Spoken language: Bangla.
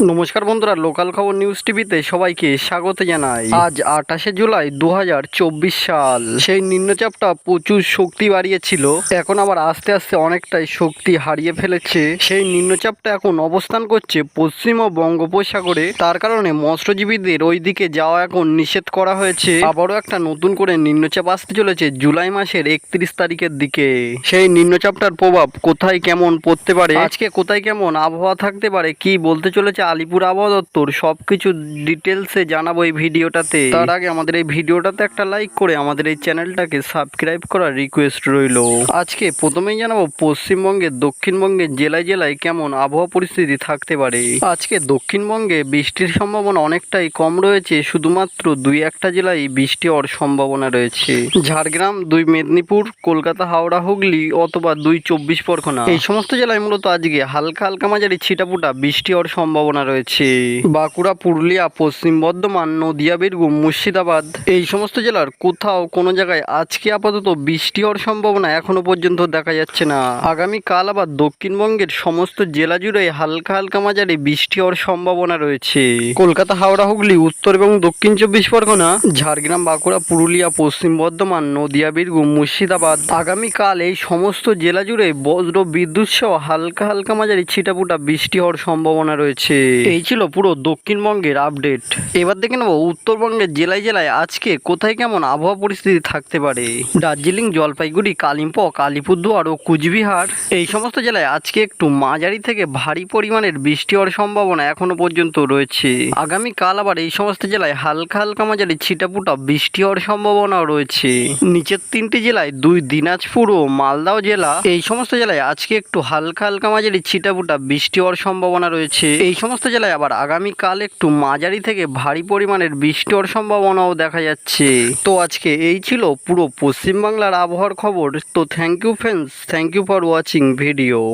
নমস্কার বন্ধুরা লোকাল খবর নিউজ টিভিতে সবাইকে স্বাগত জানাই। আজ আঠাশে জুলাই দু হাজার চব্বিশ সাল। সেই নিম্নচাপটা প্রচুর শক্তি বাড়িয়েছিল। এখন আবার আস্তে আস্তে অনেকটাই শক্তি হারিয়ে ফেলেছে। সেই নিম্নচাপটা এখন অবস্থান করছে পশ্চিম ও বঙ্গোপসাগরে। তার কারণে মৎস্যজীবীদের ওই দিকে যাওয়া এখন নিষেধ করা হয়েছে। আবারও একটা নতুন করে নিম্নচাপ আসতে চলেছে জুলাই মাসের একত্রিশ তারিখের দিকে। সেই নিম্নচাপটার প্রভাব কোথায় কেমন পড়তে পারে? আজকে কোথায় কেমন আবহাওয়া থাকতে পারে? কি বলতে চলেছে আলিপুর আবহাওয়া দপ্তর সবকিছু ডিটেলসে জানাব এই ভিডিওটাতে। তার আগে আমাদের এই ভিডিওটাতে একটা লাইক করে আমাদের এই চ্যানেলটাকে সাবস্ক্রাইব করার রিকোয়েস্ট রইল। আজকে প্রথমেই জানাব পশ্চিমবঙ্গের দক্ষিণবঙ্গের জেলায় জেলায় কেমন আবহাওয়া পরিস্থিতি থাকতে পারে? আজকে দক্ষিণবঙ্গে বৃষ্টির সম্ভাবনা অনেকটাই কম রয়েছে শুধুমাত্র দুই একটা জেলায় বৃষ্টি হওয়ার সম্ভাবনা রয়েছে। ঝাড়গ্রাম দুই মেদিনীপুর কলকাতা হাওড়া হুগলি অথবা দুই চব্বিশ পরগনা। এই সমস্ত জেলায় মূলত আজকে হালকা হালকা মাঝারি ছিটাপুটা বৃষ্টি হওয়ার সম্ভাবনা রয়েছে। বাঁকুড়া, পুরুলিয়া, পশ্চিম বর্ধমান, নদিয়া, বীরভূম, মুর্শিদাবাদ এই সমস্ত জেলার কোথাও কোনো জায়গায় আজকে আপাতত বৃষ্টি হওয়ার সম্ভাবনা এখনও পর্যন্ত দেখা যাচ্ছে না। আগামী কাল আবার দক্ষিণবঙ্গের সমস্ত জেলা জুড়ে হালকা হালকা মাঝারি বৃষ্টি হওয়ার সম্ভাবনা রয়েছে। কলকাতা, হাওড়া, হুগলি, উত্তর এবং দক্ষিণ চব্বিশ পরগনা, ঝাড়গ্রাম, বাঁকুড়া, পুরুলিয়া, পশ্চিম বর্ধমান, নদিয়া, বীরভূম, মুর্শিদাবাদ আগামীকাল এই সমস্ত জেলা জুড়ে বজ্র বিদ্যুৎ সহ হালকা হালকা মাঝারি ছিটাপুটা বৃষ্টি হওয়ার সম্ভাবনা রয়েছে। এই ছিল পুরো দক্ষিণবঙ্গের আপডেট এবার দেখে নেব, উত্তরবঙ্গের জেলায় জেলায় আজকে কোথায় কেমন আবহাওয়া পরিস্থিতি থাকতে পারে? দার্জিলিং, জলপাইগুড়ি কালিম্পং আলিপুরদুয়ার ও কুচবিহার। এই সমস্ত জেলায় আজকে একটু মাঝারি থেকে ভারী পরিমাণের বৃষ্টি হওয়ার সম্ভাবনা এখনও পর্যন্ত রয়েছে। আগামী কাল আবার এই সমস্ত জেলায় হালকা হালকা মাঝারি ছিটাপুটা বৃষ্টি হওয়ার সম্ভাবনাও রয়েছে। নিচের তিনটি জেলায় দুই দিনাজপুর ও মালদাও জেলা। এই সমস্ত জেলায় আজকে একটু হালকা হালকা মাঝারি ছিটাপুটা বৃষ্টি হওয়ার সম্ভাবনা রয়েছে। এই সমস্ত জেলায় আবার আগামী কাল একটু মাঝারি থেকে ভারী পরিমাণের বৃষ্টির সম্ভাবনাও দেখা যাচ্ছে। তো আজকে এই ছিল পুরো পশ্চিমবাংলার আবহাওয়ার খবর। তো thank you friends thank you for watching video